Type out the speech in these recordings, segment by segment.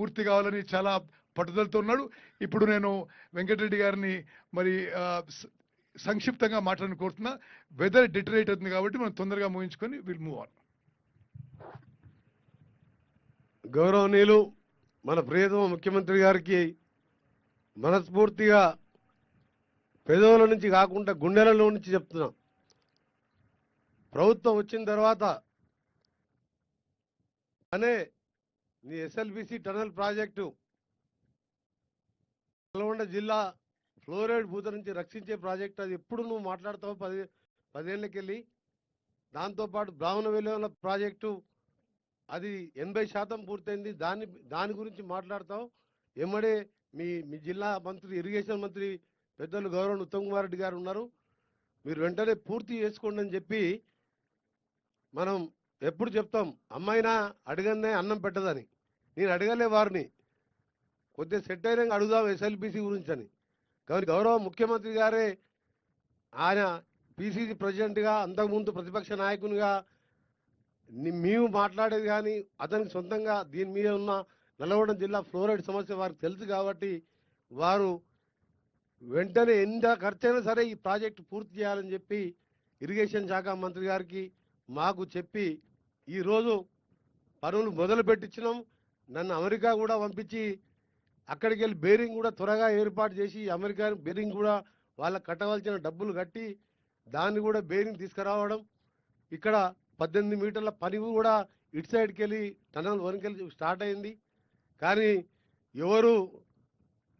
పూర్తి కావాలని చాలా పట్టుదలతో ఉన్నాడు. ఇప్పుడు నేను వెంకటరెడ్డి గారిని మరి సంక్షిప్తంగా మాట్లాడని కోరుతున్నా. వెదర్ డిటరేట్ అవుతుంది కాబట్టి మనం తొందరగా ముగించుకొని విల్ మూవ్ ఆన్ గౌరవనీయులు మన ప్రియతమ ముఖ్యమంత్రి గారికి మనస్ఫూర్తిగా పెదవుల నుంచి కాకుండా గుండెలలో నుంచి చెప్తున్నాం. ప్రభుత్వం వచ్చిన తర్వాత అనే నీ ఎస్ఎల్బిసి టనల్ ప్రాజెక్టు నల్గొండ జిల్లా ఫ్లోరైడ్ భూత నుంచి రక్షించే ప్రాజెక్ట్. అది ఎప్పుడు నువ్వు మాట్లాడతావు పది పదేళ్ళకెళ్ళి. దాంతోపాటు బ్రాహ్మణ వెలువల ప్రాజెక్టు అది ఎనభై శాతం పూర్తయింది. దాని దాని గురించి మాట్లాడతావు. ఎమ్మడే మీ మీ జిల్లా మంత్రి ఇరిగేషన్ మంత్రి పెద్దలు గౌరవ ఉత్తమ్ కుమార్ రెడ్డి గారు ఉన్నారు. మీరు వెంటనే పూర్తి చేసుకోండి అని చెప్పి మనం ఎప్పుడు చెప్తాం అమ్మాయినా అడగనే అన్నం పెట్టదని. నేను అడగలే వారిని. కొద్దిగా సెట్ అయినాక అడుగుదాం ఎస్ఎల్పిసి గురించి అని కానీ గౌరవ ముఖ్యమంత్రి గారే ఆయన పిసిసి ప్రెసిడెంట్గా అంతకుముందు ప్రతిపక్ష నాయకునిగా మేము మాట్లాడేది కానీ అతనికి సొంతంగా దీని మీద ఉన్న నల్లగొండ జిల్లా ఫ్లోరైడ్ సమస్య వారికి తెలుసు కాబట్టి వారు వెంటనే ఎంత ఖర్చైనా సరే ఈ ప్రాజెక్టు పూర్తి చేయాలని చెప్పి ఇరిగేషన్ శాఖ మంత్రి గారికి మాకు చెప్పి ఈరోజు పనులు మొదలు పెట్టించినాం నన్ను అమెరికా కూడా పంపించి అక్కడికి వెళ్ళి బేరింగ్ కూడా త్వరగా ఏర్పాటు చేసి అమెరికా బేరింగ్ కూడా వాళ్ళకి కట్టవలసిన డబ్బులు కట్టి దాన్ని కూడా బేరింగ్ తీసుకురావడం. ఇక్కడ పద్దెనిమిది మీటర్ల పని కూడా ఇటు సైడ్కి వెళ్ళి టనల్ వరకు స్టార్ట్ అయింది. కానీ ఎవరు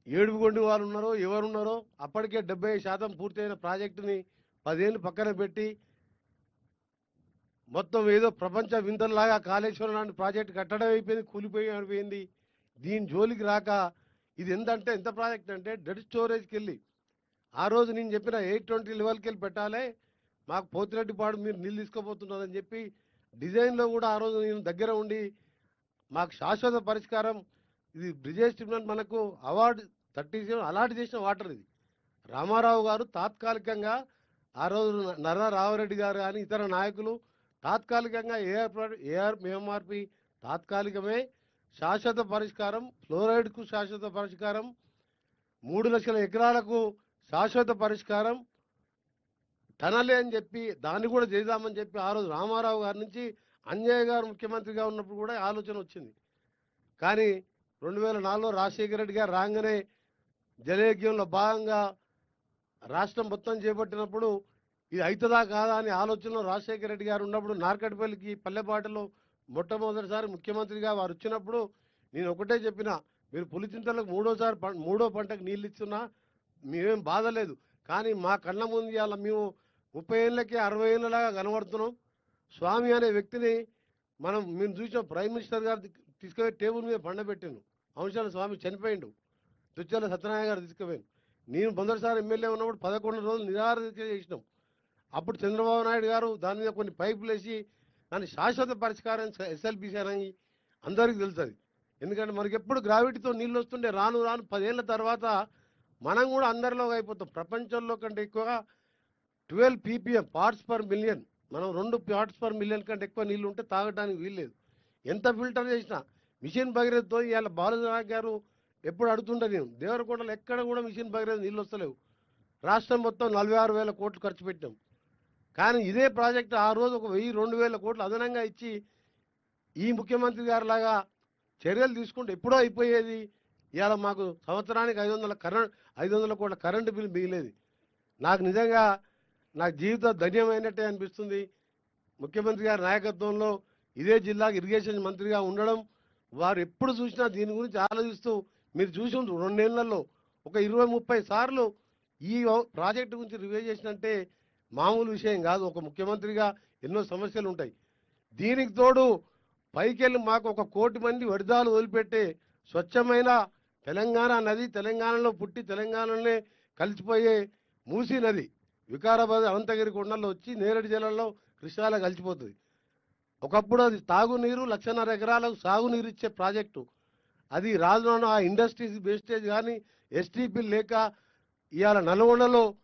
ఏడుపుగొండి వాళ్ళు ఉన్నారో ఎవరున్నారో అప్పటికే డెబ్బై శాతం పూర్తయిన ప్రాజెక్టుని పదేళ్ళు పక్కన పెట్టి మొత్తం ఏదో ప్రపంచ వింతల్లాగా కాళేశ్వరం లాంటి ప్రాజెక్టు కట్టడం అయిపోయింది కూలిపోయి అయిపోయింది. దీని జోలికి రాక ఇది ఎంతంటే ఎంత ప్రాజెక్ట్ అంటే డెడ్ స్టోరేజ్కి వెళ్ళి ఆ రోజు నేను చెప్పిన ఎయిట్ ట్వంటీ లెవెల్కి వెళ్ళి పెట్టాలి మాకు పోతిరెడ్డిపాడు మీరు నీళ్ళు తీసుకోబోతున్నారని చెప్పి డిజైన్లో కూడా ఆ రోజు నేను దగ్గర ఉండి మాకు శాశ్వత పరిష్కారం ఇది బ్రిజేష్ ట్రిబ్యునల్ మనకు అవార్డు థర్టీ సెవెన్ అలాట్ చేసిన వాటర్ ఇది. రామారావు గారు తాత్కాలికంగా ఆ రోజు నర్ర రామరెడ్డి గారు కానీ ఇతర నాయకులు తాత్కాలికంగా ఏఆర్ ఏఆర్ ఎంఆర్పి తాత్కాలికమే శాశ్వత పరిష్కారం ఫ్లోరైడ్కు శాశ్వత పరిష్కారం మూడు లక్షల ఎకరాలకు శాశ్వత పరిష్కారం టనలే అని చెప్పి దాన్ని కూడా చేద్దామని చెప్పి ఆ రోజు రామారావు గారి నుంచి అంజయ్య గారు ముఖ్యమంత్రిగా ఉన్నప్పుడు కూడా ఆలోచన వచ్చింది. కానీ రెండు వేల నాలుగులో రాజశేఖర రెడ్డి గారు రాగానే జలయజ్ఞంలో భాగంగా రాష్ట్రం మొత్తం చేపట్టినప్పుడు ఇది అవుతుందా కాదా అని ఆలోచనలో రాజశేఖర రెడ్డి గారు ఉన్నప్పుడు నార్కట్పల్లికి పల్లెపాటలో మొట్టమొదటిసారి ముఖ్యమంత్రిగా వారు వచ్చినప్పుడు నేను ఒకటే చెప్పిన మీరు పులిచింతలకు మూడోసారి మూడో పంటకు నీళ్ళు ఇస్తున్నా మేమేం బాధ లేదు. కానీ మా కళ్ళ ముందు ఇవాళ మేము ముప్పై ఏళ్ళకి అరవై ఏళ్ళలాగా కనబడుతున్నాం. స్వామి అనే వ్యక్తిని మనం మేము చూసాం ప్రైమ్ మినిస్టర్ గారు తీసుకుపోయి టేబుల్ మీద పండబెట్టాను అంశాల స్వామి చనిపోయిండు. తుచ్చాల సత్యనారాయణ గారు తీసుకుపోయాను నేను మొదటిసారి ఎమ్మెల్యే ఉన్నప్పుడు పదకొండు రోజులు నిరాహార చేసినాం. అప్పుడు చంద్రబాబు నాయుడు గారు దాని మీద కొన్ని పైపులు వేసి దాన్ని శాశ్వత పరిష్కారం ఎస్ఎల్బిసి అని అందరికీ తెలుస్తుంది ఎందుకంటే మనకి ఎప్పుడు గ్రావిటీతో నీళ్ళు వస్తుండే రాను రాను పదేళ్ళ తర్వాత మనం కూడా అందరిలో అయిపోతాం. ప్రపంచంలో కంటే ఎక్కువగా twelve PPM parts per million మనం రెండు పార్ట్స్ పర్ మిలియన్ కంటే ఎక్కువ నీళ్ళు ఉంటే తాగడానికి వీల్లేదు. ఎంత ఫిల్టర్ చేసినా మిషన్ భగీరథతో ఇవాళ బాలనాయక్ గారు ఎప్పుడు అడుగుతుండే నేను దేవరకొండలో ఎక్కడ కూడా మిషన్ భగీరథ నీళ్ళు వస్తలేవు. రాష్ట్రం మొత్తం నలభై ఆరు వేల కోట్లు ఖర్చు పెట్టాం. కానీ ఇదే ప్రాజెక్ట్ ఆ రోజు ఒక వెయ్యి రెండు వేల కోట్లు అదనంగా ఇచ్చి ఈ ముఖ్యమంత్రి గారు లాగా చర్యలు తీసుకుంటే ఎప్పుడో అయిపోయేది. ఇవాళ మాకు సంవత్సరానికి ఐదు వందల కరెంట్ ఐదు వందల కోట్ల కరెంటు బిల్ మిగిలేది. నాకు నిజంగా నాకు జీవితం ధన్యమైనట్టే అనిపిస్తుంది. ముఖ్యమంత్రి గారి నాయకత్వంలో ఇదే జిల్లాకి ఇరిగేషన్ మంత్రిగా ఉండడం వారు ఎప్పుడు చూసినా దీని గురించి ఆలోచిస్తూ మీరు చూసి ఉంటారు రెండేళ్ళలో ఒక ఇరవై ముప్పై సార్లు ఈ ప్రాజెక్టు గురించి రివ్యూ చేసినంటే మామూలు విషయం కాదు. ఒక ముఖ్యమంత్రిగా ఎన్నో సమస్యలు ఉంటాయి. దీనికి తోడు పైకెళ్ళి మాకు ఒక కోటి మంది వడిదాలు వదిలిపెట్టే స్వచ్ఛమైన తెలంగాణ నది తెలంగాణలో పుట్టి తెలంగాణలోనే కలిసిపోయే మూసీ నది వికారాబాద్ అనంతగిరి కొండల్లో వచ్చి నేరేడు జిల్లాలో కృష్ణాలో కలిసిపోతుంది. ఒకప్పుడు అది తాగునీరు లక్షన్నర ఎకరాలకు సాగునీరు ఇచ్చే ప్రాజెక్టు. అది రాజులోన ఆ ఇండస్ట్రీస్ వేస్టేజ్ కానీ ఎస్టీపీ లేక ఇవాళ నల్గొండలో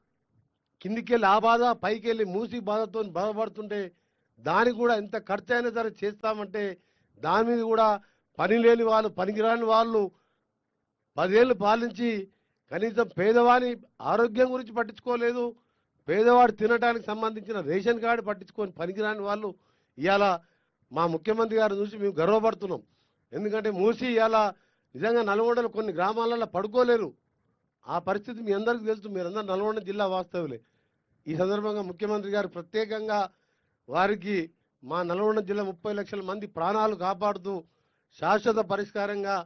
కిందికి వెళ్ళి ఆ బాధ పైకి వెళ్ళి మూసి బాధతో బాధపడుతుంటే దానికి కూడా ఎంత ఖర్చు అయినా సరే చేస్తామంటే దాని మీద కూడా పని లేని వాళ్ళు పనికిరాని వాళ్ళు పదేళ్ళు పాలించి కనీసం పేదవాని ఆరోగ్యం గురించి పట్టించుకోలేదు. పేదవాడు తినడానికి సంబంధించిన రేషన్ కార్డు పట్టించుకొని పనికిరాని వాళ్ళు ఇవాళ మా ముఖ్యమంత్రి గారు చూసి మేము గర్వపడుతున్నాం. ఎందుకంటే మూసి ఇవాళ నిజంగా నల్గొండలో కొన్ని గ్రామాలలో పడుకోలేరు. ఆ పరిస్థితి మీ అందరికీ తెలుసు మీరందరూ నల్గొండ జిల్లా వాస్తవులే ఈ సందర్భంగా ముఖ్యమంత్రి గారు ప్రత్యేకంగా వారికి మా నల్గొండ జిల్లా ముప్పై లక్షల మంది ప్రాణాలు కాపాడుతూ శాశ్వత పరిష్కారంగా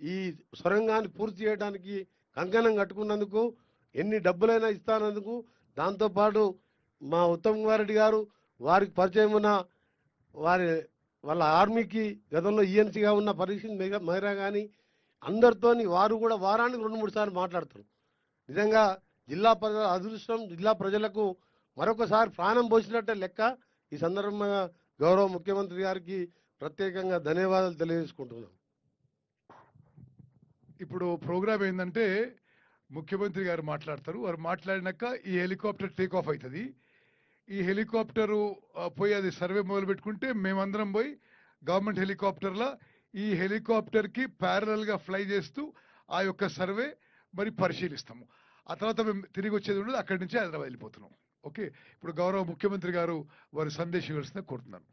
ఈ సొరంగాన్ని పూర్తి చేయడానికి కంకణం కట్టుకున్నందుకు ఎన్ని డబ్బులైనా ఇస్తానందుకు దాంతోపాటు మా ఉత్తమ్ కుమార్ రెడ్డి గారు వారికి పరిచయం ఉన్న వారి వాళ్ళ ఆర్మీకి గతంలో ఈఎన్సీగా ఉన్న పరీక్ష మెగా మైరా కానీ అందరితోని వారు కూడా వారానికి రెండు మూడు సార్లు మాట్లాడతారు. నిజంగా జిల్లా ప్రజల అదృష్టం జిల్లా ప్రజలకు మరొకసారి ప్రాణం పోసినట్టే లెక్క ఈ సందర్భంగా గౌరవ ముఖ్యమంత్రి గారికి ప్రత్యేకంగా ధన్యవాదాలు తెలియజేసుకుంటున్నాం. ఇప్పుడు ప్రోగ్రామ్ ఏంటంటే ముఖ్యమంత్రి గారు మాట్లాడతారు. వారు మాట్లాడినాక ఈ హెలికాప్టర్ టేక్ ఆఫ్ అవుతుంది ఈ హెలికాప్టరు పోయి అది సర్వే మొదలు పెట్టుకుంటే మేమందరం పోయి గవర్నమెంట్ హెలికాప్టర్లో ఈ హెలికాప్టర్కి గా ఫ్లై చేస్తూ ఆ యొక్క సర్వే మరి పరిశీలిస్తాము. ఆ తర్వాత మేము తిరిగి వచ్చేది ఉండదు అక్కడి నుంచి హైదరాబాద్ వెళ్ళిపోతున్నాం. ఓకే? ఇప్పుడు గౌరవ ముఖ్యమంత్రి గారు వారి సందేశం ఇవ్వాల్సిందే కోరుతున్నాను.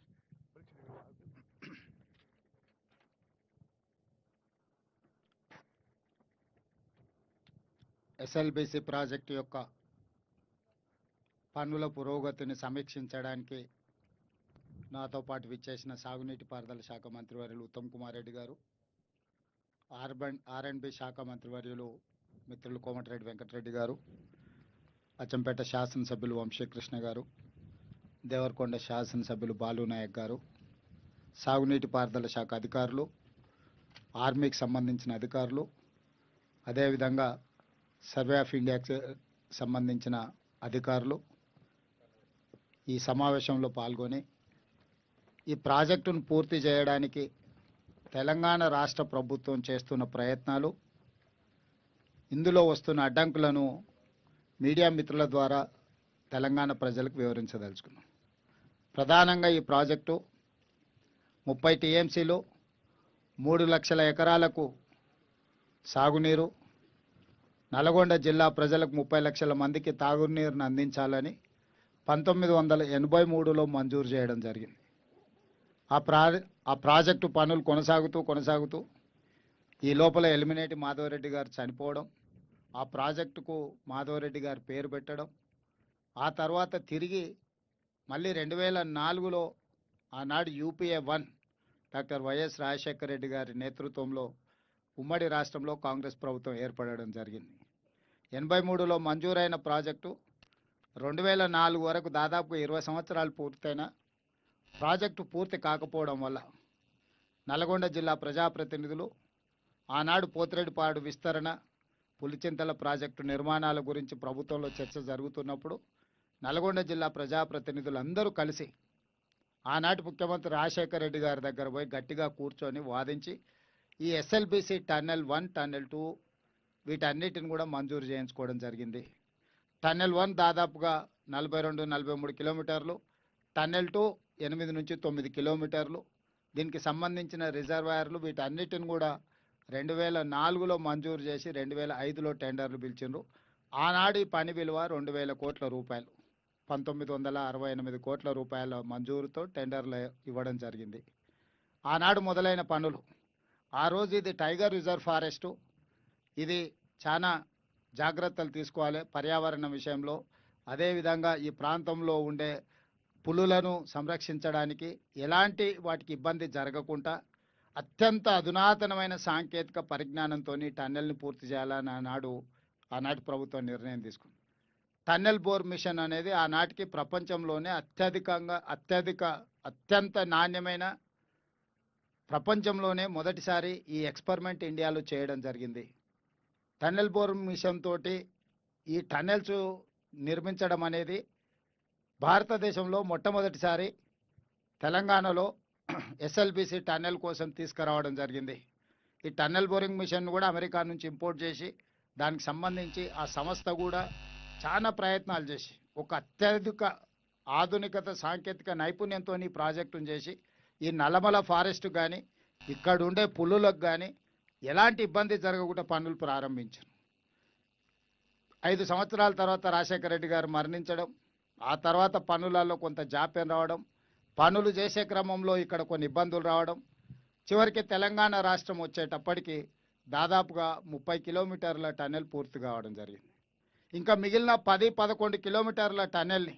ఎస్ఎల్బిసి ప్రాజెక్టు యొక్క పనుల పురోగతిని సమీక్షించడానికి నాతో పాటు విచ్చేసిన సాగునీటి పారుదల శాఖ మంత్రివర్యులు ఉత్తమ్ కుమార్ రెడ్డి గారు ఆర్బన్ ఆర్ఎండ్బి శాఖ మంత్రివర్యులు మిత్రులు కోమటిరెడ్డి వెంకటరెడ్డి గారు అచ్చంపేట శాసనసభ్యులు వంశీకృష్ణ గారు దేవరకొండ శాసనసభ్యులు బాలు నాయక్ గారు సాగునీటి పారుదల శాఖ అధికారులు ఆర్మీకి సంబంధించిన అధికారులు అదేవిధంగా సర్వే ఆఫ్ ఇండియాకి సంబంధించిన అధికారులు ఈ సమావేశంలో పాల్గొని ఈ ప్రాజెక్టును పూర్తి చేయడానికి తెలంగాణ రాష్ట్ర ప్రభుత్వం చేస్తున్న ప్రయత్నాలు ఇందులో వస్తున్న అడ్డంకులను మీడియా మిత్రుల ద్వారా తెలంగాణ ప్రజలకు వివరించదలుచుకున్నాం. ప్రధానంగా ఈ ప్రాజెక్టు ముప్పై టీఎంసీలు మూడు లక్షల ఎకరాలకు సాగునీరు నల్గొండ జిల్లా ప్రజలకు ముప్పై లక్షల మందికి తాగునీరును అందించాలని పంతొమ్మిది వందల ఎనభై మూడులో మంజూరు చేయడం జరిగింది. ఆ ప్రా ఆ ప్రాజెక్టు పనులు కొనసాగుతూ కొనసాగుతూ ఈ లోపల ఎలిమినేటి మాధవరెడ్డి గారు చనిపోవడం ఆ ప్రాజెక్టుకు మాధవరెడ్డి గారు పేరు పెట్టడం ఆ తర్వాత తిరిగి మళ్ళీ రెండు వేల నాలుగులో ఆనాడు UPA one doctor YS Rajasekhara Reddy గారి నేతృత్వంలో ఉమ్మడి రాష్ట్రంలో కాంగ్రెస్ ప్రభుత్వం ఏర్పడడం జరిగింది. ఎనభై మూడులో మంజూరైన ప్రాజెక్టు రెండు వేల నాలుగు వరకు దాదాపు ఇరవై సంవత్సరాలు పూర్తయిన ప్రాజెక్టు పూర్తి కాకపోవడం వల్ల నల్గొండ జిల్లా ప్రజాప్రతినిధులు ఆనాడు పోతిరెడ్డిపాడు విస్తరణ పులిచింతల ప్రాజెక్టు నిర్మాణాల గురించి ప్రభుత్వంలో చర్చ జరుగుతున్నప్పుడు నల్గొండ జిల్లా ప్రజాప్రతినిధులందరూ కలిసి ఆనాటి ముఖ్యమంత్రి రాజశేఖర రెడ్డి గారి దగ్గర పోయి గట్టిగా కూర్చొని వాదించి ఈ SLBC tunnel one tunnel two వీటన్నిటిని కూడా మంజూరు చేయించుకోవడం జరిగింది. టన్నెల్ వన్ దాదాపుగా నలభై రెండు నలభై మూడు కిలోమీటర్లు టన్నెల్ టూ ఎనిమిది నుంచి తొమ్మిది కిలోమీటర్లు. దీనికి సంబంధించిన రిజర్వాయర్లు వీటన్నిటిని కూడా రెండు వేల నాలుగులో మంజూరు చేసి రెండు వేల ఐదులో టెండర్లు పిలిచిండ్రు. ఆనాడు పని విలువ రెండు వేల కోట్ల రూపాయలు. పంతొమ్మిది వందల అరవై ఎనిమిది కోట్ల రూపాయల మంజూరుతో టెండర్లు ఇవ్వడం జరిగింది. ఆనాడు మొదలైన పనులు. ఆ రోజు ఇది టైగర్ రిజర్వ్ ఫారెస్టు. ఇది చాలా జాగ్రత్తలు తీసుకోవాలి పర్యావరణ విషయంలో. అదేవిధంగా ఈ ప్రాంతంలో ఉండే పులులను సంరక్షించడానికి ఎలాంటి వాటికి ఇబ్బంది జరగకుండా అత్యంత అధునాతనమైన సాంకేతిక పరిజ్ఞానంతో టన్నెల్ని పూర్తి చేయాలని ఆనాడు ఆనాటి ప్రభుత్వం నిర్ణయం తీసుకుంది. టన్నెల్ బోర్ మిషన్ అనేది ఆనాటికి ప్రపంచంలోనే అత్యధికంగా అత్యధిక అత్యంత నాణ్యమైన ప్రపంచంలోనే మొదటిసారి ఈ ఎక్స్పెరిమెంట్ ఇండియాలో చేయడం జరిగింది. టన్నెల్ బోర్ మిషన్ తోటి ఈ టన్నెల్స్ నిర్మించడం అనేది భారతదేశంలో మొట్టమొదటిసారి తెలంగాణలో ఎస్ఎల్బిసి టన్నెల్ కోసం తీసుకురావడం జరిగింది. ఈ టన్నెల్ బోరింగ్ మిషన్ కూడా అమెరికా నుంచి ఇంపోర్ట్ చేసి దానికి సంబంధించి ఆ సంస్థ కూడా చాలా ప్రయత్నాలు చేసి ఒక అత్యధిక ఆధునికత సాంకేతిక నైపుణ్యంతో ఈ ప్రాజెక్టును చేసి ఈ నల్లమల ఫారెస్ట్ కానీ ఇక్కడ ఉండే పుల్లులకు కానీ ఎలాంటి ఇబ్బంది జరగకుండా పనులు ప్రారంభించారు. ఐదు సంవత్సరాల తర్వాత రాజశేఖర రెడ్డి గారు మరణించడం ఆ తర్వాత పనులలో కొంత జాప్యం రావడం పనులు చేసే క్రమంలో ఇక్కడ కొన్ని ఇబ్బందులు రావడం. చివరికి తెలంగాణ రాష్ట్రం వచ్చేటప్పటికి దాదాపుగా ముప్పై కిలోమీటర్ల టన్నెల్ పూర్తి కావడం జరిగింది. ఇంకా మిగిలిన పది పదకొండు కిలోమీటర్ల టన్నెల్ని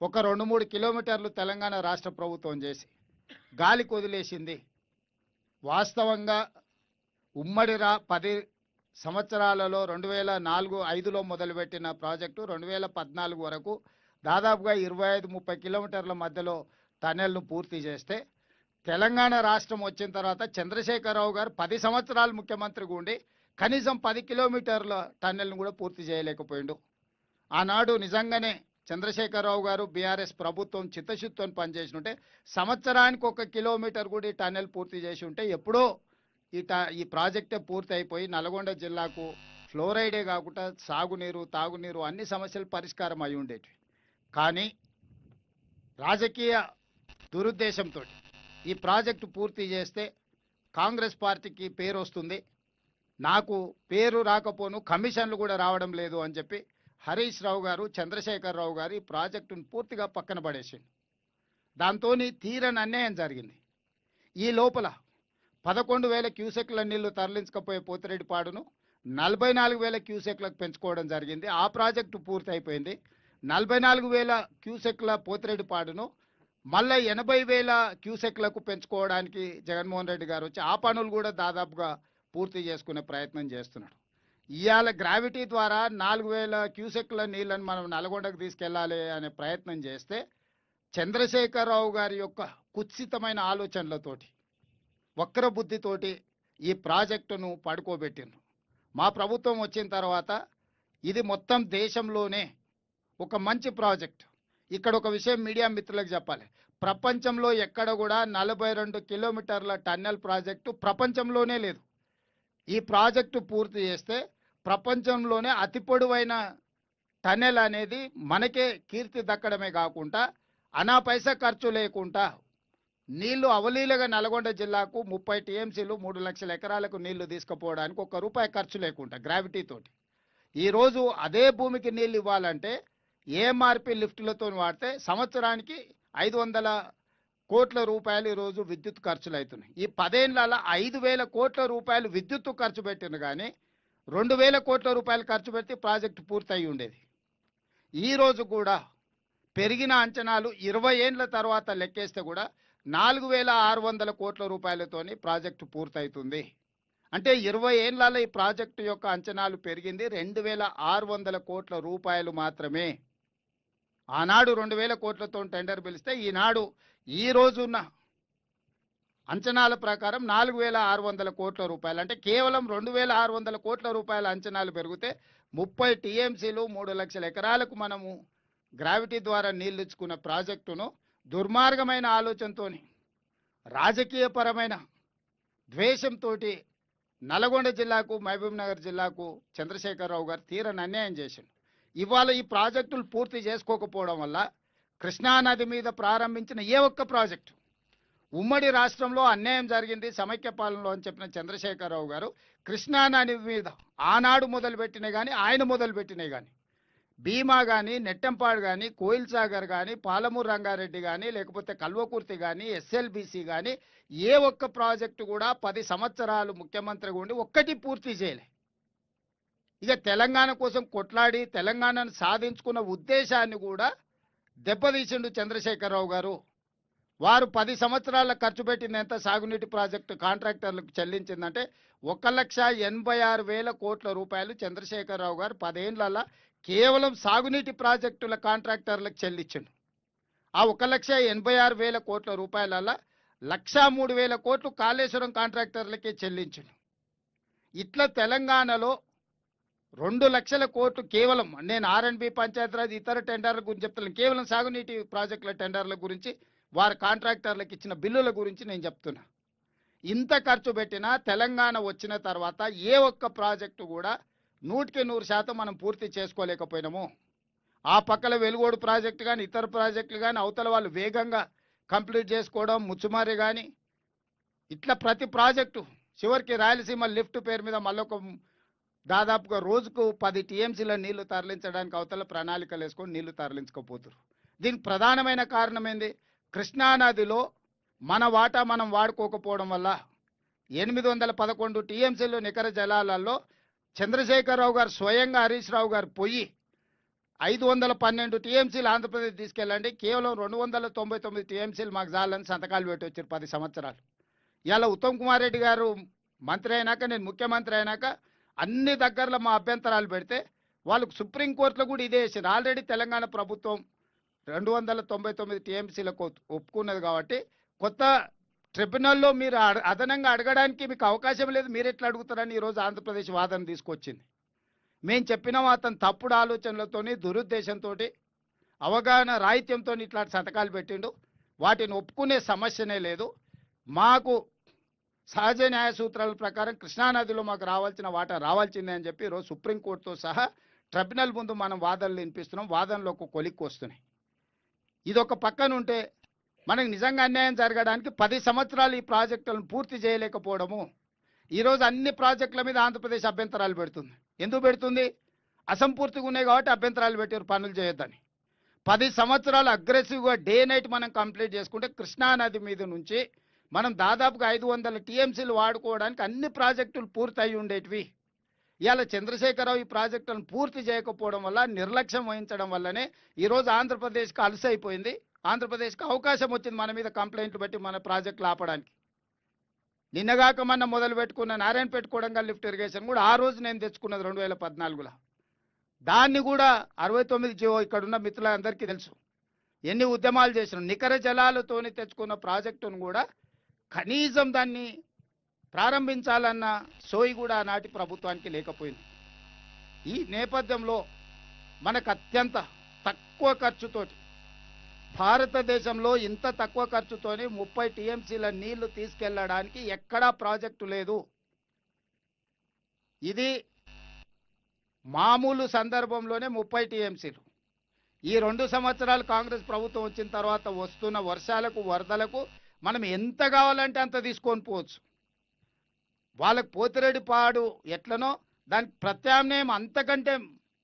ఒక రెండు మూడు కిలోమీటర్లు తెలంగాణ రాష్ట్ర ప్రభుత్వం చేసి గాలి కొదిలేసింది వాస్తవంగా ఉమ్మడి రా పది సంవత్సరాలలో రెండు వేల నాలుగు ఐదులో మొదలుపెట్టిన ప్రాజెక్టు రెండు వేల పద్నాలుగు వరకు దాదాపుగా ఇరవై ఐదు ముప్పై కిలోమీటర్ల మధ్యలో టనెల్ను పూర్తి చేస్తే తెలంగాణ రాష్ట్రం వచ్చిన తర్వాత చంద్రశేఖరరావు గారు పది సంవత్సరాలు ముఖ్యమంత్రిగా ఉండి కనీసం పది కిలోమీటర్ల టన్నెల్ను కూడా పూర్తి చేయలేకపోయిండు. ఆనాడు నిజంగానే చంద్రశేఖరరావు గారు బీఆర్ఎస్ ప్రభుత్వం చిత్తశుద్ధితో పనిచేసి ఉంటే సంవత్సరానికి ఒక కిలోమీటర్ కూడా ఈ టన్నెల్ పూర్తి చేసి ఉంటే ఎప్పుడో ఈ ఈ ప్రాజెక్టే పూర్తి అయిపోయి నల్గొండ జిల్లాకు ఫ్లోరైడే కాకుండా సాగునీరు తాగునీరు అన్ని సమస్యలు పరిష్కారం అయి ఉండేవి కానీ రాజకీయ దురుద్దేశంతో ఈ ప్రాజెక్టు పూర్తి చేస్తే కాంగ్రెస్ పార్టీకి పేరు వస్తుంది. నాకు పేరు రాకపోను కమిషన్లు కూడా రావడం లేదు అని చెప్పి హరీష్ రావు గారు చంద్రశేఖర్ రావు గారు ఈ ప్రాజెక్టును పూర్తిగా పక్కన పడేసిండు దాంతో తీరని అన్యాయం జరిగింది. ఈ లోపల పదకొండు వేల క్యూసెక్ల నీళ్ళు తరలించకపోయే పోతిరెడ్డిపాడును నలభై నాలుగు వేల క్యూసెక్లకు పెంచుకోవడం జరిగింది. ఆ ప్రాజెక్టు పూర్తి అయిపోయింది నలభై నాలుగు వేల క్యూసెక్ల పోతిరెడ్డిపాడును మళ్ళీ ఎనభై వేల క్యూసెక్లకు పెంచుకోవడానికి జగన్మోహన్ రెడ్డి గారు వచ్చి ఆ పనులు కూడా దాదాపుగా పూర్తి చేసుకునే ప్రయత్నం చేస్తున్నాడు. ఇవాళ గ్రావిటీ ద్వారా నాలుగు వేల క్యూసెక్ల నీళ్ళని మనం నల్గొండకు తీసుకెళ్ళాలి అనే ప్రయత్నం చేస్తే చంద్రశేఖరరావు గారి యొక్క కుత్సితమైన ఆలోచనలతోటి వక్ర బుద్ధితోటి ఈ ప్రాజెక్టును పడుకోబెట్టిండ్రు. మా ప్రభుత్వం వచ్చిన తర్వాత ఇది మొత్తం దేశంలోనే ఒక మంచి ప్రాజెక్ట్. ఇక్కడ ఒక విషయం మీడియా మిత్రులకు చెప్పాలి. ప్రపంచంలో ఎక్కడ కూడా నలభై రెండు కిలోమీటర్ల టన్నెల్ ప్రాజెక్టు ప్రపంచంలోనే లేదు. ఈ ప్రాజెక్టు పూర్తి చేస్తే ప్రపంచంలోనే అతి పొడవైన టన్నెల్ అనేది మనకే కీర్తి దక్కడమే కాకుండా అనా పైసా ఖర్చు లేకుండా నీళ్ళు అవలీలగా నల్గొండ జిల్లాకు ముప్పై టీఎంసీలు మూడు లక్షల ఎకరాలకు నీళ్ళు తీసుకుపోవడానికి ఒక్క రూపాయి ఖర్చు లేకుండా గ్రావిటీతోటి ఈరోజు అదే భూమికి నీళ్ళు ఇవ్వాలంటే ఏఎంఆర్పి లిఫ్టులతో వాడితే సంవత్సరానికి ఐదు వందల కోట్ల రూపాయలు ఈరోజు విద్యుత్ ఖర్చులు అవుతున్నాయి ఈ పదేళ్ళ ఐదు వేల కోట్ల రూపాయలు విద్యుత్ ఖర్చు పెట్టిన కానీ రెండు వేల కోట్ల రూపాయలు ఖర్చు పెడితే ప్రాజెక్టు పూర్తయి ఉండేది. ఈరోజు కూడా పెరిగిన అంచనాలు ఇరవై ఏండ్ల తర్వాత లెక్కేస్తే కూడా నాలుగు వేల ఆరు వందల కోట్ల రూపాయలతోని ప్రాజెక్టు పూర్తవుతుంది అంటే ఇరవై ఏళ్ళలో ఈ ప్రాజెక్టు యొక్క అంచనాలు పెరిగింది రెండు వేల ఆరు వందల కోట్ల రూపాయలు మాత్రమే. ఆనాడు రెండు వేల కోట్లతో టెండర్ పిలిస్తే ఈనాడు ఈ రోజున్న అంచనాల ప్రకారం నాలుగు వేల ఆరు వందల కోట్ల రూపాయలు. అంటే కేవలం రెండు వేల ఆరు వందల కోట్ల రూపాయల అంచనాలు పెరిగితే ముప్పై టీఎంసీలు మూడు లక్షల ఎకరాలకు మనము గ్రావిటీ ద్వారా నీళ్ళు ఇచ్చుకున్న ప్రాజెక్టును దుర్మార్గమైన ఆలోచనతోని రాజకీయపరమైన ద్వేషంతో నల్గొండ జిల్లాకు మహబూబ్ నగర్ జిల్లాకు చంద్రశేఖరరావు గారు తీరని అన్యాయం చేసిండు. ఇవాళ ఈ ప్రాజెక్టులు పూర్తి చేసుకోకపోవడం వల్ల కృష్ణానది మీద ప్రారంభించిన ఏ ఒక్క ప్రాజెక్టు ఉమ్మడి రాష్ట్రంలో అన్యాయం జరిగింది సమైక్య పాలనలో అని చెప్పిన చంద్రశేఖరరావు గారు కృష్ణానది మీద ఆనాడు మొదలుపెట్టిన కానీ ఆయన మొదలుపెట్టినవి కానీ భీమా కానీ నెట్టంపాడు కానీ కోయిల్ సాగర్ కానీ పాలమూరు రంగారెడ్డి కానీ లేకపోతే కల్వకుర్తి కానీ ఎస్ఎల్బిసి కానీ ఏ ఒక్క ప్రాజెక్టు కూడా పది సంవత్సరాలు ముఖ్యమంత్రిగా ఉండి ఒక్కటి పూర్తి చేయలే. ఇక తెలంగాణ కోసం కొట్లాడి తెలంగాణను సాధించుకున్న ఉద్దేశాన్ని కూడా దెబ్బతీసిండు చంద్రశేఖరరావు గారు. వారు పది సంవత్సరాల ఖర్చు పెట్టిన ఎంత సాగునీటి ప్రాజెక్టు కాంట్రాక్టర్లకు చెల్లించిందంటే ఒక లక్ష ఎనభై ఆరు వేల కోట్ల రూపాయలు చంద్రశేఖరరావు గారు పదేళ్ళలో కేవలం సాగునీటి ప్రాజెక్టుల కాంట్రాక్టర్లకు చెల్లించిండు. ఆ ఒక లక్ష ఎనభై ఆరు వేల కోట్ల రూపాయలలో లక్షా మూడు వేల కోట్లు కాళేశ్వరం కాంట్రాక్టర్లకే చెల్లించిండు. ఇట్లా తెలంగాణలో రెండు లక్షల కోట్లు కేవలం నేను ఆర్ఎండ్బి పంచాయతీరాజ్ ఇతర టెండర్ల గురించి చెప్తున్నాను. కేవలం సాగునీటి ప్రాజెక్టుల టెండర్ల గురించి వారి కాంట్రాక్టర్లకు ఇచ్చిన బిల్లుల గురించి నేను చెప్తున్నా. ఇంత ఖర్చు పెట్టినా తెలంగాణ వచ్చిన తర్వాత ఏ ఒక్క ప్రాజెక్టు కూడా నూటికి నూరు శాతం మనం పూర్తి చేసుకోలేకపోయినాము. ఆ పక్కల వెలుగోడు ప్రాజెక్టు కానీ ఇతర ప్రాజెక్టులు కానీ అవతల వాళ్ళు వేగంగా కంప్లీట్ చేసుకోవడం ముచ్చుమారి కానీ ఇట్లా ప్రతి ప్రాజెక్టు చివరికి రాయలసీమ లిఫ్ట్ పేరు మీద మళ్ళొక దాదాపుగా రోజుకు పది టీఎంసీల నీళ్ళు తరలించడానికి అవతల ప్రణాళికలు వేసుకొని నీళ్ళు తరలించకపోతురు దీనికి ప్రధానమైన కారణం ఏంది? కృష్ణానదిలో మన వాటా మనం వాడుకోకపోవడం వల్ల ఎనిమిది వందల పదకొండు టీఎంసీలు నికర జలాలలో చంద్రశేఖరరావు గారు స్వయంగా హరీష్ రావు గారు పోయి ఐదు వందల పన్నెండు టీఎంసీలు ఆంధ్రప్రదేశ్ తీసుకెళ్ళండి. కేవలం రెండు వందల తొంభై తొమ్మిది టీఎంసీలు మాకు చాలని సంతకాలు పెట్టి వచ్చారు పది సంవత్సరాలు. ఇలా ఉత్తమ్ కుమార్ రెడ్డి గారు మంత్రి అయినాక నేను ముఖ్యమంత్రి అయినాక అన్ని దగ్గరలో మా అభ్యంతరాలు పెడితే వాళ్ళకు సుప్రీంకోర్టులో కూడా ఇదే వేసింది ఆల్రెడీ తెలంగాణ ప్రభుత్వం రెండు వందల తొంభై తొమ్మిది టీఎంసీలకు ఒప్పుకున్నది కాబట్టి కొత్త ట్రిబ్యునల్లో మీరు అడ- అదనంగా అడగడానికి మీకు అవకాశం లేదు. మీరు ఎట్లా అడుగుతారని ఈరోజు ఆంధ్రప్రదేశ్ వాదన తీసుకొచ్చింది. మేము చెప్పినాం అతను తప్పుడు ఆలోచనలతోని దురుద్దేశంతో అవగాహన రాహిత్యంతో ఇట్లాంటి సంతకాలు పెట్టిండు. వాటిని ఒప్పుకునే సమస్యనే లేదు. మాకు సహజ న్యాయ సూత్రాల ప్రకారం కృష్ణానదిలో మాకు రావాల్సిన వాటా రావాల్సిందే అని చెప్పి ఈరోజు సుప్రీంకోర్టుతో సహా ట్రిబ్యునల్ ముందు మనం వాదనలు వినిపిస్తున్నాం. వాదనలు ఒక కొలిక్కి వస్తున్నాయి. ఇది ఒక పక్కన ఉంటే మనకు నిజంగా అన్యాయం జరగడానికి పది సంవత్సరాలు ఈ ప్రాజెక్టులను పూర్తి చేయలేకపోవడము. ఈరోజు అన్ని ప్రాజెక్టుల మీద ఆంధ్రప్రదేశ్ అభ్యంతరాలు పెడుతుంది. ఎందుకు పెడుతుంది? అసంపూర్తిగా ఉన్నాయి కాబట్టి అభ్యంతరాలు పెట్టారు పనులు చేయొద్దని. పది సంవత్సరాలు అగ్రెసివ్గా డే నైట్ మనం కంప్లీట్ చేసుకుంటే కృష్ణానది మీద నుంచి మనం దాదాపుగా ఐదు వందల టీఎంసీలు వాడుకోవడానికి అన్ని ప్రాజెక్టులు పూర్తయి ఉండేటివి. ఇవాళ చంద్రశేఖరరావు ఈ ప్రాజెక్టులను పూర్తి చేయకపోవడం వల్ల నిర్లక్ష్యం వహించడం వల్లనే ఈరోజు ఆంధ్రప్రదేశ్కి అలసైపోయింది. ఆంధ్రప్రదేశ్కి అవకాశం వచ్చింది మన మీద కంప్లైంట్లు పెట్టి మన ప్రాజెక్టులు ఆపడానికి. నిన్నగాక మొన్న మొదలు పెట్టుకున్న నారాయణపేట కొడంగల్ లిఫ్ట్ ఇరిగేషన్ కూడా ఆ రోజు నేను తెచ్చుకున్నది రెండు వేల పద్నాలుగులో. దాన్ని కూడా అరవై తొమ్మిది జీవో ఇక్కడున్న మిత్రులందరికీ తెలుసు. ఎన్ని ఉద్యమాలు చేసినాం నికర జలాలతోని తెచ్చుకున్న ప్రాజెక్టును కూడా కనీసం దాన్ని ప్రారంభించాలన్న సోయి కూడా ఆనాటి ప్రభుత్వానికి లేకపోయింది. ఈ నేపథ్యంలో మనకు అత్యంత తక్కువ ఖర్చుతోటి భారతదేశంలో ఇంత తక్కువ ఖర్చుతోనే ముప్పై టీఎంసీల నీళ్ళు తీసుకెళ్ళడానికి ఎక్కడా ప్రాజెక్టు లేదు. ఇది మామూలు సందర్భంలోనే ముప్పై టీఎంసీలు. ఈ రెండు సంవత్సరాలు కాంగ్రెస్ ప్రభుత్వం వచ్చిన తర్వాత వస్తున్న వర్షాలకు వరదలకు మనం ఎంత కావాలంటే అంత తీసుకొని పోవచ్చు. వాళ్ళకి పోతిరెడ్డి పాడు ఎట్లనో దానికి ప్రత్యామ్నాయం అంతకంటే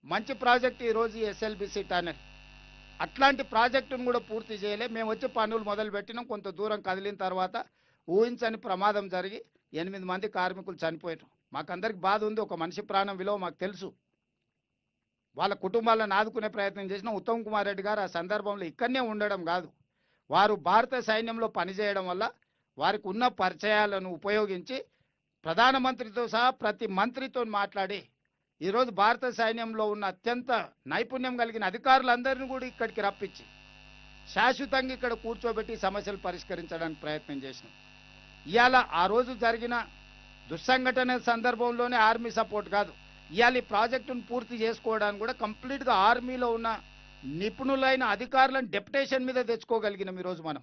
మంచి ప్రాజెక్ట్ ఈరోజు ఎస్ఎల్బిసి టనల్. అట్లాంటి ప్రాజెక్టును కూడా పూర్తి చేయలే. మేము వచ్చి పనులు మొదలు పెట్టినాం. కొంత దూరం కదిలిన తర్వాత ఊహించని ప్రమాదం జరిగి ఎనిమిది మంది కార్మికులు చనిపోయారు మాకందరికి బాధ ఉంది. ఒక మనిషి ప్రాణం విలువ మాకు తెలుసు. వాళ్ళ కుటుంబాలను ఆదుకునే ప్రయత్నం చేసిన ఉత్తమ్ కుమార్ రెడ్డి గారు ఆ సందర్భంలో ఇక్కడనే ఉండడం కాదు. వారు భారత సైన్యంలో పనిచేయడం వల్ల వారికి ఉన్న పరిచయాలను ఉపయోగించి ప్రధానమంత్రితో సహా ప్రతి మంత్రితో మాట్లాడి ఈరోజు భారత సైన్యంలో ఉన్న అత్యంత నైపుణ్యం కలిగిన అధికారులందరినీ కూడా ఇక్కడికి రప్పించి శాశ్వతంగా ఇక్కడ కూర్చోబెట్టి సమస్యలు పరిష్కరించడానికి ప్రయత్నం చేసినాం. ఇవాళ ఆ రోజు జరిగిన దుస్సంఘటన సందర్భంలోనే ఆర్మీ సపోర్ట్ కాదు. ఇవాళ ఈ ప్రాజెక్టును పూర్తి చేసుకోవడానికి కూడా కంప్లీట్గా ఆర్మీలో ఉన్న నిపుణులైన అధికారులను డెప్యుటేషన్ మీద తెచ్చుకోగలిగినాం ఈరోజు మనం.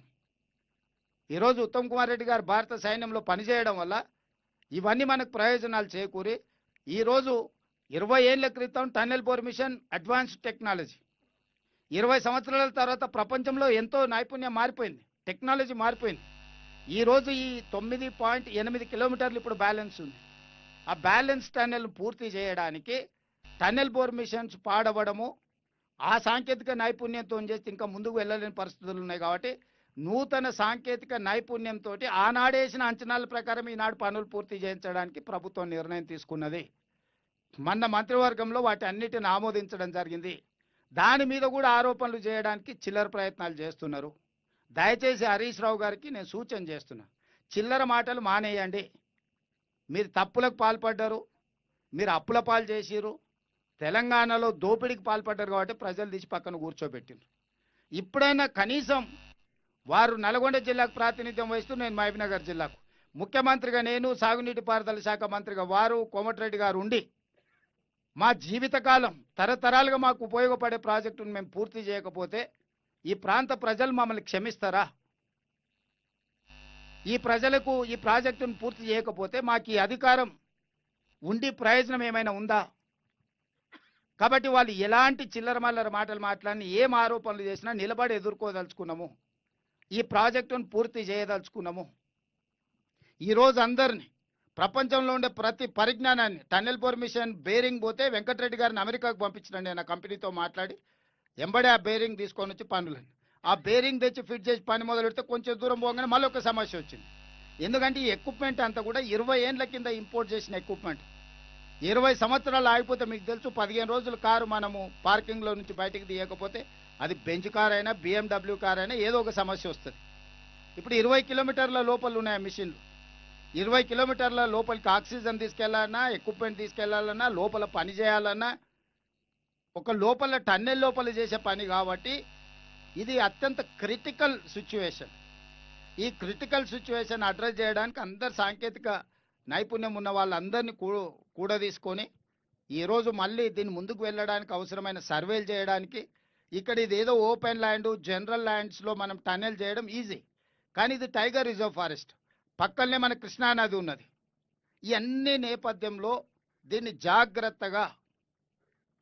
ఈరోజు ఉత్తమ్ కుమార్ రెడ్డి గారు భారత సైన్యంలో పనిచేయడం వల్ల ఇవన్నీ మనకు ప్రయోజనాలు చేకూరి ఈరోజు ఇరవై ఏళ్ళ క్రితం tunnel bore machine advanced technology. ఇరవై సంవత్సరాల తర్వాత ప్రపంచంలో ఎంతో నైపుణ్యం మారిపోయింది టెక్నాలజీ మారిపోయింది. ఈరోజు ఈ తొమ్మిది పాయింట్ ఎనిమిది కిలోమీటర్లు ఇప్పుడు బ్యాలెన్స్ ఉంది. ఆ బ్యాలెన్స్ టన్నెల్ పూర్తి చేయడానికి టన్నెల్ బోర్ మిషన్స్ పాడవడము ఆ సాంకేతిక నైపుణ్యంతో చేస్తే ఇంకా ముందుకు వెళ్ళలేని పరిస్థితులు ఉన్నాయి కాబట్టి నూతన సాంకేతిక నైపుణ్యంతో ఆనాడేసిన అంచనాల ప్రకారం ఈనాడు పనులు పూర్తి చేయించడానికి ప్రభుత్వం నిర్ణయం తీసుకున్నది. మన మంత్రివర్గంలో వాటి అన్నిటిని ఆమోదించడం జరిగింది. దాని మీద కూడా ఆరోపణలు చేయడానికి చిల్లర ప్రయత్నాలు చేస్తున్నారు. దయచేసి హరీష్ రావు గారికి నేను సూచన చేస్తున్నా. చిల్లర మాటలు మానేయండి. మీరు తప్పులకు పాల్పడ్డారు. మీరు అప్పుల పాలు చేసిరు తెలంగాణలో దోపిడీకి పాల్పడ్డారు కాబట్టి ప్రజలు తీసి పక్కన కూర్చోబెట్టిండ్రు. ఇప్పుడైనా కనీసం వారు నల్గొండ జిల్లాకు ప్రాతినిధ్యం వహిస్తూ నేను మహబీనగర్ జిల్లాకు. ముఖ్యమంత్రిగా నేను సాగునీటి పారుదల శాఖ మంత్రిగా వారు కోమటిరెడ్డి గారు ఉండి మా జీవితకాలం తరతరాలుగా మాకు ఉపయోగపడే ప్రాజెక్టును మేము పూర్తి చేయకపోతే ఈ ప్రాంత ప్రజలు మమ్మల్ని క్షమిస్తారా? ఈ ప్రజలకు ఈ ప్రాజెక్టును పూర్తి చేయకపోతే మాకు ఈ అధికారం ఉండి ప్రయోజనం ఏమైనా ఉందా? కాబట్టి వాళ్ళు ఎలాంటి చిల్లర మల్లర మాటలు మాట్లాడిన ఏం ఆరోపణలు చేసినా నిలబడి ఎదుర్కోదలుచుకున్నాము. ఈ ప్రాజెక్టును పూర్తి చేయదలుచుకున్నాము. ఈరోజు అందరిని ప్రపంచంలో ఉండే ప్రతి పరిజ్ఞానాన్ని టన్నెల్ పర్మిషన్ బేరింగ్ పోతే వెంకటరెడ్డి గారిని అమెరికాకు పంపించినండి నేను కంపెనీతో మాట్లాడి ఎంబడే ఆ బేరింగ్ తీసుకొని వచ్చి పనులని ఆ బేరింగ్ తెచ్చి ఫిట్ చేసి పని మొదలు పెడితే కొంచెం దూరం పోగానే మళ్ళీ ఒక సమస్య వచ్చింది. ఎందుకంటే ఈ ఎక్విప్మెంట్ అంతా కూడా ఇరవై ఏండ్ల కింద ఇంపోర్ట్ చేసిన ఎక్విప్మెంట్. ఇరవై సంవత్సరాలు ఆగిపోతే మీకు తెలుసు పదిహేను రోజులు కారు మనము పార్కింగ్లో నుంచి బయటకు తీయకపోతే అది బెంచ్ కార్ అయినా బిఎండబ్ల్యూ కార్ అయినా ఏదో ఒక సమస్య వస్తుంది. ఇప్పుడు ఇరవై కిలోమీటర్ల లోపల ఉన్నాయి మిషన్లు? ఇరవై కిలోమీటర్ల లోపలికి ఆక్సిజన్ తీసుకెళ్ళాలన్నా ఎక్విప్మెంట్ తీసుకెళ్ళాలన్నా లోపల పని చేయాలన్నా ఒక లోపల టన్నెల్ లోపల చేసే పని కాబట్టి ఇది అత్యంత క్రిటికల్ సిచ్యువేషన్. ఈ క్రిటికల్ సిచ్యువేషన్ అడ్రస్ చేయడానికి అందరు సాంకేతిక నైపుణ్యం ఉన్న వాళ్ళందరినీ కూ కూడా తీసుకొని ఈరోజు మళ్ళీ దీన్ని ముందుకు వెళ్ళడానికి అవసరమైన సర్వేలు చేయడానికి ఇక్కడ ఇది ఏదో ఓపెన్ ల్యాండ్ జనరల్ ల్యాండ్స్లో మనం టన్నెల్ చేయడం ఈజీ. కానీ ఇది టైగర్ రిజర్వ్ ఫారెస్ట్. పక్కనే మన కృష్ణానది ఉన్నది. ఈ అన్ని నేపథ్యంలో దీన్ని జాగ్రత్తగా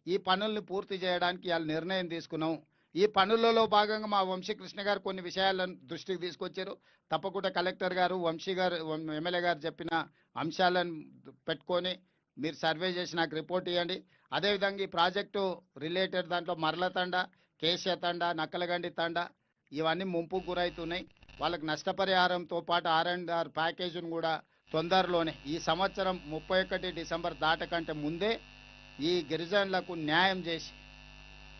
ఈ పనుల్ని పూర్తి చేయడానికి వాళ్ళు నిర్ణయం తీసుకున్నాం. ఈ పనులలో భాగంగా మా వంశీకృష్ణ గారు కొన్ని విషయాలను దృష్టికి తీసుకొచ్చారు. తప్పకుండా కలెక్టర్ గారు వంశీ గారు ఎమ్మెల్యే గారు చెప్పిన అంశాలను పెట్టుకొని మీరు సర్వే చేసి నాకు రిపోర్ట్ ఇవ్వండి. అదేవిధంగా ఈ ప్రాజెక్టు రిలేటెడ్ దాంట్లో మరల తండ కేశ తండ నక్కలగండి తండ ఇవన్నీ ముంపు గురవుతున్నాయి వాళ్ళకి నష్టపరిహారంతో పాటు ఆర్ అండ్ ఆర్ ప్యాకేజీని కూడా తొందరలోనే ఈ సంవత్సరం ముప్పై ఒకటి డిసెంబర్ దాటకంటే ముందే ఈ గిరిజనులకు న్యాయం చేసి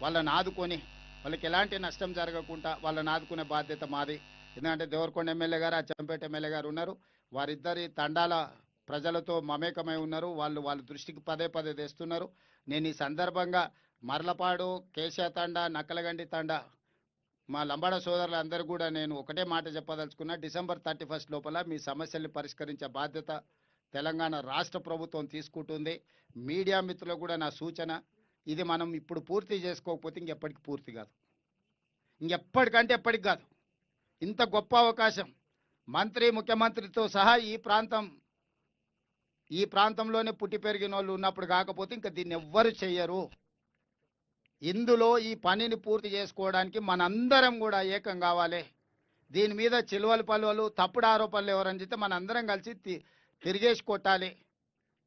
వాళ్ళని ఆదుకొని వాళ్ళకి ఎలాంటి నష్టం జరగకుండా వాళ్ళని ఆదుకునే బాధ్యత మాది. ఎందుకంటే దేవరకొండ ఎమ్మెల్యే గారు అచ్చంపేట ఎమ్మెల్యే గారు ఉన్నారు. వారిద్దరి తండాల ప్రజలతో మమేకమై ఉన్నారు. వాళ్ళు వాళ్ళ దృష్టికి పదే పదే తెస్తున్నారు. నేను ఈ సందర్భంగా మర్లపాడు కేశా తండ నక్కలగండి తండ మా లంబాడ సోదరులందరూ కూడా నేను ఒకటే మాట చెప్పదలుచుకున్నా. డిసెంబర్ థర్టీ ఫస్ట్ లోపల మీ సమస్యల్ని పరిష్కరించే బాధ్యత తెలంగాణ రాష్ట్ర ప్రభుత్వం తీసుకుంటుంది. మీడియా మిత్రులకు కూడా నా సూచన. ఇది మనం ఇప్పుడు పూర్తి చేసుకోకపోతే ఇంకెప్పటికి పూర్తి కాదు. ఇంకెప్పటికంటే ఎప్పటికి కాదు. ఇంత గొప్ప అవకాశం. మంత్రి ముఖ్యమంత్రితో సహా ఈ ప్రాంతం ఈ ప్రాంతంలోనే పుట్టి పెరిగిన వాళ్ళు ఉన్నప్పుడు కాకపోతే ఇంకా దీన్ని ఎవ్వరు చెయ్యరు. ఇందులో ఈ పనిని పూర్తి చేసుకోవడానికి మనందరం కూడా ఏకం కావాలి. దీని మీద చిలువలు పలువలు తప్పుడు ఆరోపణలు ఎవరని చెప్తే మనందరం కలిసి తి- తిరిగేసి కొట్టాలి.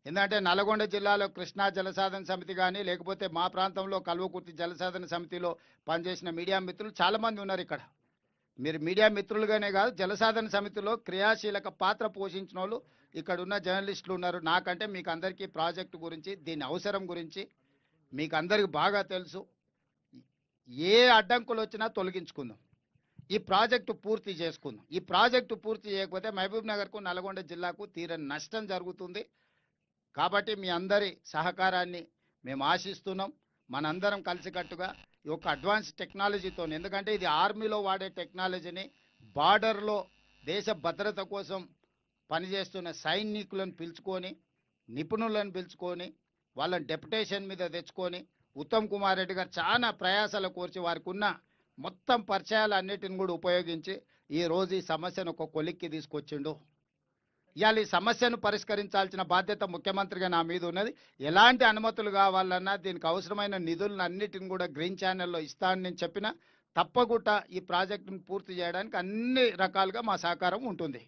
ఎందుకంటే నల్గొండ జిల్లాలో కృష్ణా జలసాధన సమితి కానీ లేకపోతే మా ప్రాంతంలో కల్వకుర్తి జలసాధన సమితిలో పనిచేసిన మీడియా మిత్రులు చాలామంది ఉన్నారు ఇక్కడ. మీరు మీడియా మిత్రులుగానే కాదు జలసాధన సమితిలో క్రియాశీలక పాత్ర పోషించిన వాళ్ళు ఇక్కడ ఉన్న జర్నలిస్టులు ఉన్నారు. నాకంటే మీకు అందరికీ ప్రాజెక్టు గురించి దీని అవసరం గురించి మీకు అందరికి బాగా తెలుసు. ఏ అడ్డంకులు వచ్చినా తొలగించుకుందాం. ఈ ప్రాజెక్టు పూర్తి చేసుకుందాం. ఈ ప్రాజెక్టు పూర్తి చేయకపోతే మహబూబ్ నగర్కు నల్గొండ జిల్లాకు తీరని నష్టం జరుగుతుంది. కాబట్టి మీ అందరి సహకారాన్ని మేము ఆశిస్తున్నాం. మనందరం కలిసికట్టుగా ఈ యొక్క అడ్వాన్స్ టెక్నాలజీతో ఎందుకంటే ఇది ఆర్మీలో వాడే టెక్నాలజీని బార్డర్లో దేశ భద్రత కోసం పనిచేస్తున్న సైనికులను పిలుచుకొని నిపుణులను పిలుచుకొని వాళ్ళని డెప్యుటేషన్ మీద తెచ్చుకొని ఉత్తమ్ కుమార్ రెడ్డి గారు చాలా ప్రయాసాలు కోర్చి వారికి ఉన్న మొత్తం పరిచయాలు అన్నిటిని కూడా ఉపయోగించి ఈ రోజు ఈ సమస్యను ఒక కొలిక్కి తీసుకొచ్చిండు. ఇవాళ ఈ సమస్యను పరిష్కరించాల్సిన బాధ్యత ముఖ్యమంత్రిగా నా మీద ఉన్నది. ఎలాంటి అనుమతులు కావాలన్నా దీనికి అవసరమైన నిధులను అన్నిటిని కూడా గ్రీన్ ఛానల్లో ఇస్తానని నేను చెప్పిన. తప్పకుండా ఈ ప్రాజెక్టును పూర్తి చేయడానికి అన్ని రకాలుగా మా సహకారం ఉంటుంది.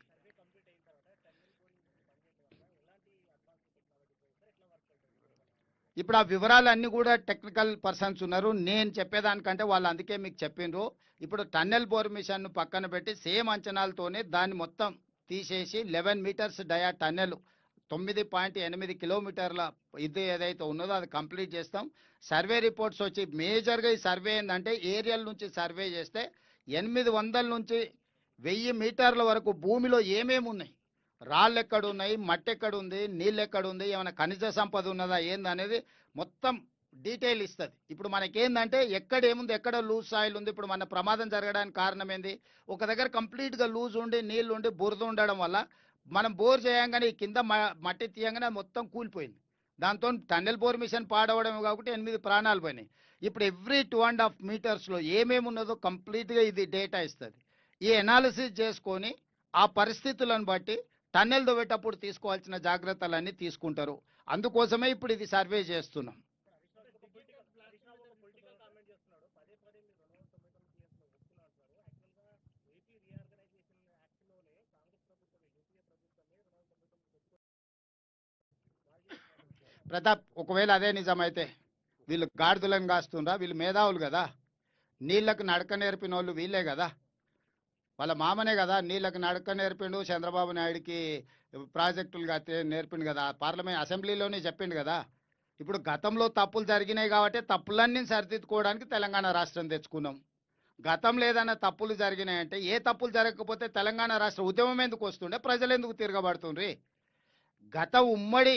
ఇప్పుడు ఆ వివరాలన్నీ కూడా టెక్నికల్ పర్సన్స్ ఉన్నారు. నేను చెప్పేదానికంటే వాళ్ళు అందుకే మీకు చెప్పిండ్రు. ఇప్పుడు టన్నెల్ బోర్ మిషన్ను పక్కన పెట్టి సేమ్ అంచనాలతోనే దాన్ని మొత్తం తీసేసి లెవెన్ మీటర్స్ డయా టన్నెల్ తొమ్మిది పాయింట్ ఎనిమిది కిలోమీటర్ల ఇది ఏదైతే ఉన్నదో అది కంప్లీట్ చేస్తాం. సర్వే రిపోర్ట్స్ వచ్చి మేజర్గా ఈ సర్వే ఏంటంటే ఏరియల్ నుంచి సర్వే చేస్తే ఎనిమిది వందల నుంచి వెయ్యి మీటర్ల వరకు భూమిలో ఏమేమి ఉన్నాయి? రాళ్ళు ఎక్కడున్నాయి మట్టి ఎక్కడ ఉంది? నీళ్ళు ఎక్కడ ఉంది? ఏమైనా ఖనిజ సంపద ఉన్నదా? ఏందనేది మొత్తం డీటెయిల్ ఇస్తుంది. ఇప్పుడు మనకేందంటే ఎక్కడ ఏముంది ఎక్కడ లూజ్ సాయిల్ ఉంది ఇప్పుడు మన ప్రమాదం జరగడానికి కారణం ఏంది? ఒక దగ్గర కంప్లీట్గా లూజ్ ఉండి నీళ్ళు ఉండి బురద ఉండడం వల్ల మనం బోర్ చేయంగానే కింద మ- మట్టి తీయంగానే మొత్తం కూలిపోయింది. దాంతో టన్నెల్ బోర్ మిషన్ పాడవడం కాబట్టి ఎనిమిది ప్రాణాలు పోయినాయి. ఇప్పుడు ఎవ్రీ టూ అండ్ హాఫ్ మీటర్స్లో ఏమేమి ఉన్నదో కంప్లీట్గా ఇది డేటా ఇస్తుంది. ఈ ఎనాలిసిస్ చేసుకొని ఆ పరిస్థితులను బట్టి టన్నెల్ దొవ్వేటప్పుడు తీసుకోవాల్సిన జాగ్రత్తలన్నీ తీసుకుంటారు. అందుకోసమే ఇప్పుడు ఇది సర్వే చేస్తున్నాం. ప్రతాప్ ఒకవేళ అదే నిజమైతే వీళ్ళు గాడిదలను కాస్తుండ్రా? వీళ్ళు మేధావులు కదా. నీళ్ళకు నడక నేర్పిన వాళ్ళు వీళ్ళే కదా. వాళ్ళ మామనే కదా. నీళ్ళకి నడక నేర్పిండు చంద్రబాబు నాయుడికి ప్రాజెక్టులు నేర్పిండు కదా. పార్లమెంట్ అసెంబ్లీలోనే చెప్పిండు కదా. ఇప్పుడు గతంలో తప్పులు జరిగినాయి కాబట్టి తప్పులన్నీ సరిదిద్దుకోవడానికి తెలంగాణ రాష్ట్రం తెచ్చుకున్నాం. గతం లేదన్న తప్పులు జరిగినాయంటే ఏ తప్పులు జరగకపోతే తెలంగాణ రాష్ట్ర ఉద్యమం ఎందుకు వస్తుండే? ప్రజలు ఎందుకు తిరగబడుతుండ్రి? గత ఉమ్మడి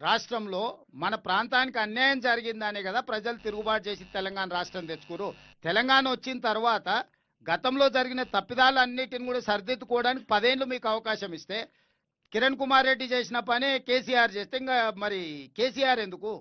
రాష్ట్రంలో మన ప్రాంతానికి అన్యాయం జరిగిందనే కదా ప్రజలు తిరుగుబాటు చేసి తెలంగాణ రాష్ట్రం తెచ్చుకోరు తెలంగాణ వచ్చిన తర్వాత గతంలో జరిగిన తప్పిదాలన్నిటిని కూడా సరిదిద్దుకోవడానికి పదేళ్ళు మీకు అవకాశం ఇస్తే కిరణ్ కుమార్ రెడ్డి చేసిన పనే కేసీఆర్ చేస్తే ఇంకా మరి కేసీఆర్ ఎందుకు?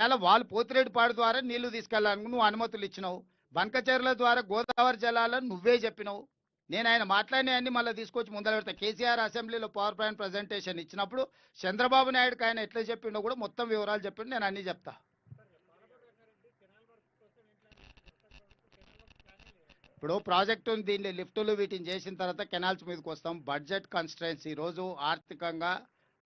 అలా వాళ్ళు పోతిరెడ్డిపాడు ద్వారా నీళ్ళు తీసుకెళ్ళాలని నువ్వు అనుమతులు ఇచ్చినావు. బంకచెర్ల ద్వారా గోదావరి జలాలను నువ్వే చెప్పినావు. నేను ఆయన మాట్లాడినవన్నీ మళ్ళీ తీసుకొచ్చి ముందర పెడతా. కేసీఆర్ అసెంబ్లీలో పవర్ పాయింట్ ప్రజెంటేషన్ ఇచ్చినప్పుడు చంద్రబాబు నాయుడుకి ఆయన ఎట్లా చెప్పిండో కూడా మొత్తం వివరాలు చెప్పిండు నేను అన్నీ చెప్తా. ఇప్పుడు ప్రాజెక్టు దీన్ని లిఫ్టులు వీటిని చేసిన తర్వాత కెనాల్స్ మీదకి వస్తాం. బడ్జెట్ కన్స్ట్రెన్స్ ఈరోజు ఆర్థికంగా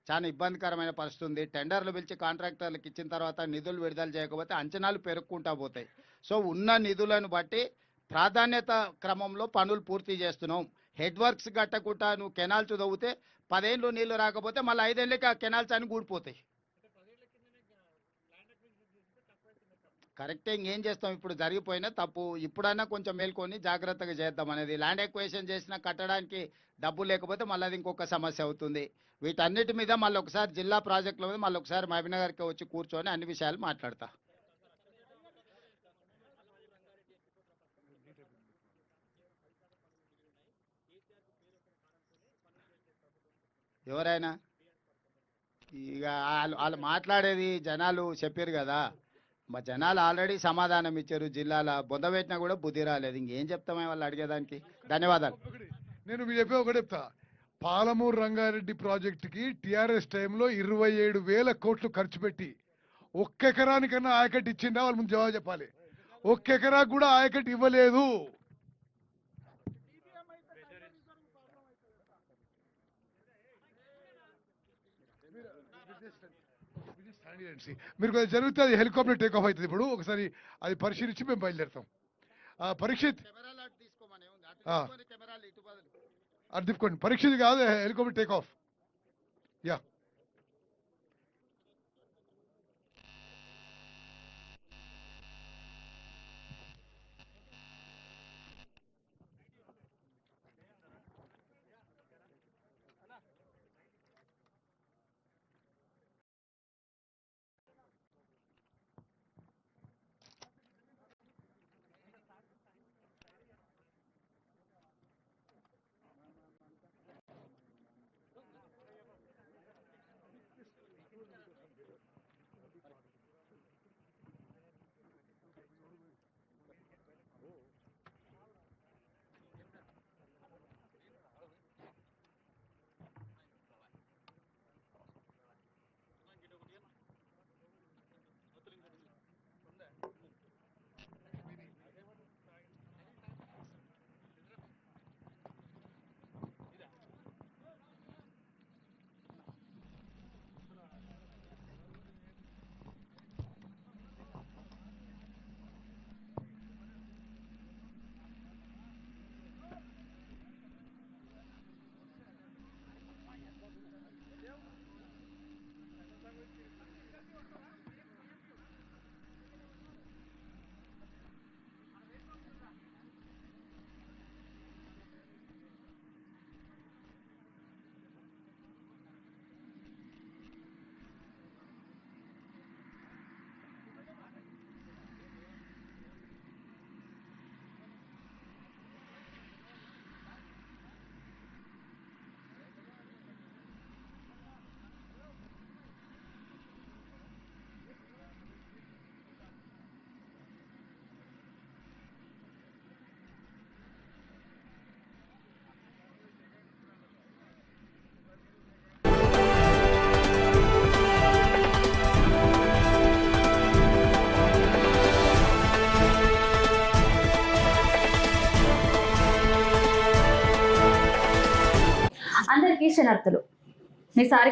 చాలా ఇబ్బందికరమైన పరిస్థితి ఉంది. టెండర్లు పిలిచి కాంట్రాక్టర్లకు ఇచ్చిన తర్వాత నిధులు విడుదల చేయకపోతే అంచనాలు పెరుక్కుంటా పోతాయి. సో ఉన్న నిధులను బట్టి ప్రాధాన్యత క్రమంలో పనులు పూర్తి చేస్తున్నాం. హెడ్ వర్క్స్ కట్టకుండా నువ్వు కెనాల్స్ తవ్వుతే పదేళ్ళు నీళ్ళు రాకపోతే మళ్ళీ ఐదేళ్ళకి ఆ కెనాల్స్ అని కూడిపోతాయి కరెక్టే ఇంకేం చేస్తాం? ఇప్పుడు జరిగిపోయినా తప్పు. ఇప్పుడైనా కొంచెం మేల్కొని జాగ్రత్తగా చేద్దాం అనేది. ల్యాండ్ ఎక్వేషన్ చేసినా కట్టడానికి డబ్బు లేకపోతే మళ్ళీ అది ఇంకొక సమస్య అవుతుంది. వీటన్నిటి మీద మళ్ళీ ఒకసారి జిల్లా ప్రాజెక్టుల మీద మళ్ళీ ఒకసారి మహబీనగర్కి వచ్చి కూర్చొని అన్ని విషయాలు మాట్లాడతా. ఎవరైనా? ఇక వాళ్ళు వాళ్ళు మాట్లాడేది జనాలు చెప్పారు కదా. మా జనాలు ఆల్రెడీ సమాధానం ఇచ్చారు. జిల్లాల బొంద పెట్టినా కూడా బుద్ధి రాలేదు. ఇంకేం చెప్తామే వాళ్ళు అడిగేదానికి? ధన్యవాదాలు. ఒకటి, నేను మీకు చెప్పే ఒకటి చెప్తా. పాలమూరు రంగారెడ్డి ప్రాజెక్టుకి టీఆర్ఎస్ టైంలో ఇరవై ఏడు వేల కోట్లు ఖర్చు పెట్టి ఒక్క ఎకరానికన్నా ఆయకట్టు ఇచ్చిందా వాళ్ళు ముందు జవాబు చెప్పాలి. ఒక్క ఎకరాకు కూడా ఆయకట్టు ఇవ్వలేదు. మీరు కొంచెం జరిగితే అది హెలికాప్టర్ టేక్ ఆఫ్ అవుతుంది ఇప్పుడు. ఒకసారి అది పరిశీలించి మేము బయలుదేరుతాం. పరీక్షిత్. అది తిప్పుకోండి. పరీక్షిత్ కాదు హెలికాప్టర్ టేక్ ఆఫ్ యా. అందరికీ శనార్థులు మీ సారి